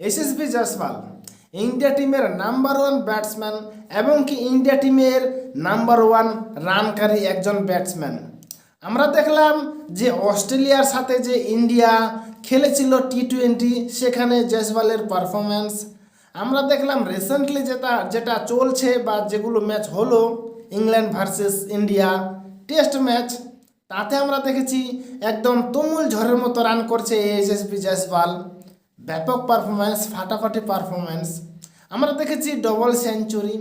SSB Jaiswal India টিমের number one batsman এবং কি ইন্ডিয়া টিমের নাম্বার ওয়ান রানকারী একজন ব্যাটসম্যান আমরা দেখলাম যে অস্ট্রেলিয়ার সাথে যে ইন্ডিয়া খেলেছিল টি টোয়েন্টি সেখানে জয়সওয়ালের পারফরম্যান্স আমরা দেখলাম রিসেন্টলি যেটা যেটা চলছে বা যেগুলো ম্যাচ হলো, England versus India. Test match তাতে আমরা দেখেছি একদম তুমুল ঝড়ের মতো রান করছে এসএসবি জয়সওয়াল ব্যাপক পারফরম্যান্স ফাটাফাটি পারফরম্যান্স আমরা দেখেছি ডবল সেঞ্চুরি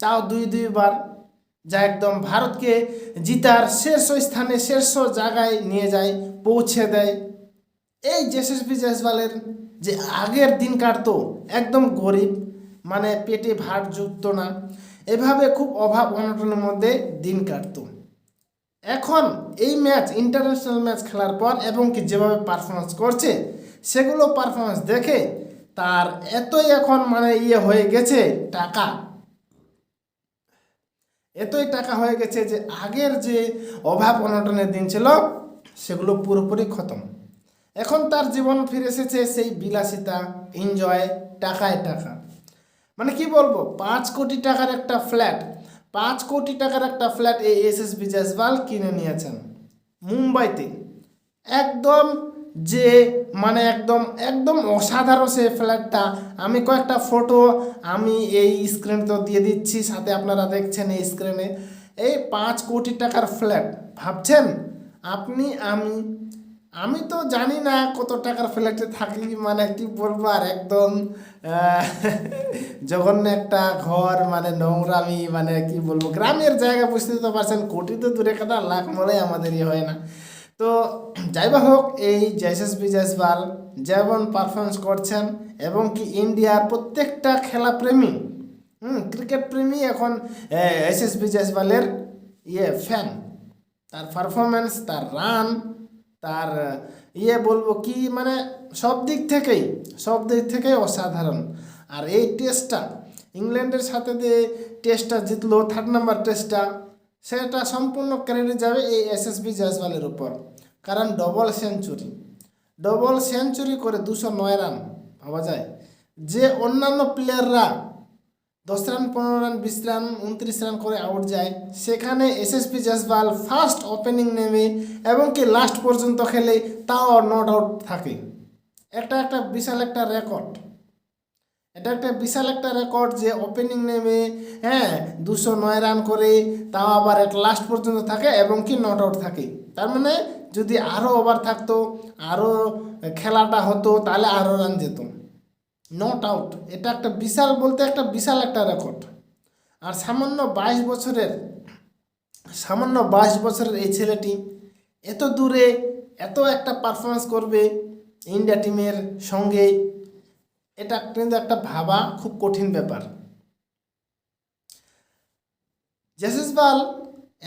তাও দুই দুইবার, যা একদম ভারতকে জিতার শীর্ষ স্থানে শীর্ষ জায়গায় নিয়ে যায়, পৌঁছে দেয়। এই যশস্বী জয়সওয়ালের যে আগের দিন কাটতো একদম গরিব মানে পেটে ভাত যুক্ত না। এভাবে খুব অভাব অনটনের মধ্যে দিন কাটতো। এখন এই ম্যাচ ইন্টারন্যাশনাল ম্যাচ খেলার পর এবং কি যেভাবে পারফরমেন্স করছে সেগুলো পারফরমেন্স দেখে তার এতই এখন মানে ইয়ে হয়ে গেছে টাকা। এতই টাকা হয়ে গেছে যে আগের যে অভাব অনটনের দিন ছিল, সেগুলো পুরোপুরি খতম। এখন তার জীবন ফিরে এসেছে সেই বিলাসিতা এনজয় টাকায় টাকা। মানে কি বলব, পাঁচ কোটি টাকার একটা ফ্ল্যাট পাঁচ কোটি টাকার একটা ফ্ল্যাট এই এস এস বি জয়সওয়াল কিনে নিয়েছেন। মুম্বাইতে। একদম যে মানে একদম একদম অসাধারণ সেই ফ্ল্যাটটা আমি কয়েকটা ফটো আমি এই স্ক্রিনে তো দিয়ে দিচ্ছি, সাথে আপনারা দেখছেন এই স্ক্রিনে এই পাঁচ কোটি টাকার ফ্ল্যাট ভাবছেন? আপনি, আমি আমি তো জানি না কত টাকার ফ্ল্যাটে থাকি মানে কি বলব আর একদম জঘন্য একটা ঘর মানে নোংরামি মানে কি বলব, গ্রামের জায়গা বুঝতে তো পারছেন, কোটি তো দূরে কথা লাখ মনে আমাদের ইয়ে হয় না। তো যাই বা হোক, এই জয়সবি জয়সওয়াল যেমন পারফরমেন্স করছেন এবং কি ইন্ডিয়ার প্রত্যেকটা খেলা প্রেমী, হুম ক্রিকেট প্রেমী এখন এস এস বি জয়সওয়ালের ইয়ে ফ্যান তার পারফরমেন্স তার রান তার ইয়ে বলব কি মানে সব দিক থেকেই, সব দিক থেকেই অসাধারণ। আর এই টেস্টটা ইংল্যান্ডের সাথে যে টেস্টটা জিতলো থার্ড নাম্বার টেস্টটা সেটা সম্পূর্ণ ক্রেডিট যাবে এই এসএসবি জয়সওয়ালের উপর। কারণ ডবল সেঞ্চুরি ডবল সেঞ্চুরি করে দুশো নয় রান ভাবা যায়। যে অন্যান্য প্লেয়াররা দশ রান পনেরো রান বিশ রান উনত্রিশ রান করে আউট যায়, সেখানে এসএসপি জয়সওয়াল ফার্স্ট ওপেনিং নেমে এবং কি লাস্ট পর্যন্ত খেলে, তাও নট আউট থাকে। এটা একটা বিশাল একটা রেকর্ড এটা একটা বিশাল একটা রেকর্ড যে ওপেনিং নেমে হ্যাঁ দুশো নয় রান করে, তাও আবার এক লাস্ট পর্যন্ত থাকে এবং কি নট আউট থাকে। তার মানে যদি আরও ওভার থাকতো আরও খেলাটা হতো, তাহলে আরও রান যেত। নট আউট এটা একটা বিশাল বলতে একটা বিশাল একটা রেকর্ড আর সামান্য বাইশ বছরের, সামান্য বাইশ বছরের এই ছেলেটি এত দূরে, এত একটা পারফরমেন্স করবে, ইন্ডিয়া টিমের সঙ্গে এটা কিন্তু একটা ভাবা খুব কঠিন ব্যাপার। জেসিসবাল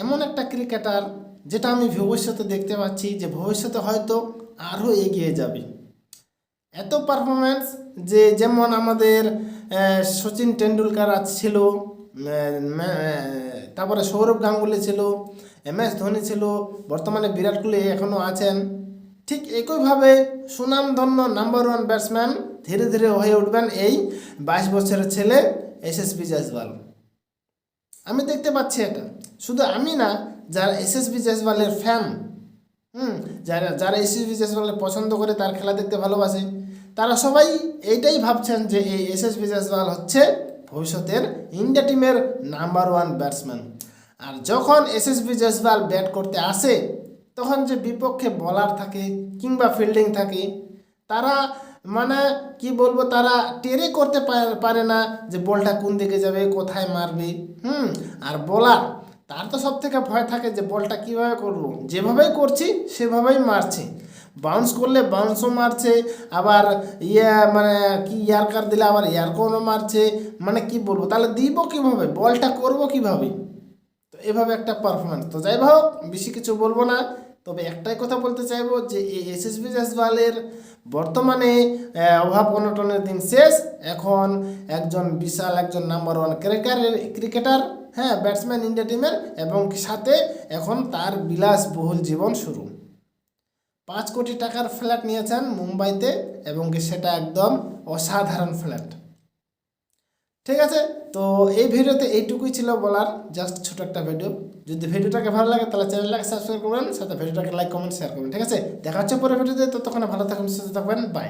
এমন একটা ক্রিকেটার যেটা আমি ভবিষ্যতে দেখতে পাচ্ছি যে ভবিষ্যতে হয়তো আরও এগিয়ে যাবে। এত পারফরমেন্স যে যেমন আমাদের সচিন টেন্ডুলকার ছিল তারপরে সৌরভ গাঙ্গুলি ছিল, এম এস ধোনি ছিল, বর্তমানে বিরাট কোহলি এখনও আছেন। ঠিক একইভাবে সুনামধন্য নাম্বার ওয়ান ব্যাটসম্যান ধীরে ধীরে হয়ে উঠবেন এই বাইশ বছরের ছেলে এস এস বি জয়সওয়াল আমি দেখতে পাচ্ছি এটা। শুধু আমি না, যারা এস এস বি জয়সওয়ালের ফ্যান হুম, যারা যারা এস এস বি জয়সওয়ালের পছন্দ করে তার খেলা দেখতে ভালোবাসে, তারা সবাই এইটাই ভাবছেন যে এই এস এস বি জয়সওয়াল হচ্ছে ভবিষ্যতের ইন্ডিয়া টিমের নাম্বার ওয়ান ব্যাটসম্যান আর যখন S S B Jaiswal bat করতে আসে, তখন যে বিপক্ষে বলার থাকে কিংবা ফিল্ডিং থাকে, তারা মানে কি বলব, তারা টেরে করতে পারে- না যে বলটা কোন দিকে যাবে, কোথায় মারবে, হুম? আর বলার, তার তো সব থেকে ভয় থাকে যে বলটা কীভাবে করব। যেভাবেই করছি, সেভাবেই মারছে। বাউন্স করলে বাউন্সও মারছে, আবার ইয়ে মানে কি ইয়ারকার দিলে আবার ইয়ারকনও মারছে মানে কি বলব, তাহলে দিব কীভাবে, বলটা করব কীভাবে? তো এভাবে একটা পারফরমেন্স তো যাই হোক, বেশি কিছু বলব না। তবে একটাই কথা বলতে চাইব যে এই এসএসবি জয়সওয়ালের বর্তমানে অভাব অনটনের দিন শেষ। এখন একজন বিশাল একজন নাম্বার ওয়ান ক্রিকেটার ক্রিকেটার হ্যাঁ ব্যাটসম্যান ইন্ডিয়া টিমের এবং সাথে এখন তার বিলাসবহুল জীবন শুরু। পাঁচ কোটি টাকার ফ্ল্যাট নিয়েছেন মুম্বাইতে এবং সেটা একদম অসাধারণ ফ্ল্যাট ঠিক আছে? তো এই ভিডিওতে এইটুকুই ছিল বলার জাস্ট ছোট একটা ভিডিও যদি ভিডিওটাকে ভালো লাগে তাহলে চ্যানেলটাকে সাবস্ক্রাইব করবেন, সাথে ভিডিওটাকে লাইক কমেন্ট শেয়ার করবেন, ঠিক আছে? দেখা হচ্ছে পরে ভিডিওতে, ততক্ষণে ভালো থাকবেন সুস্থ থাকবেন বাই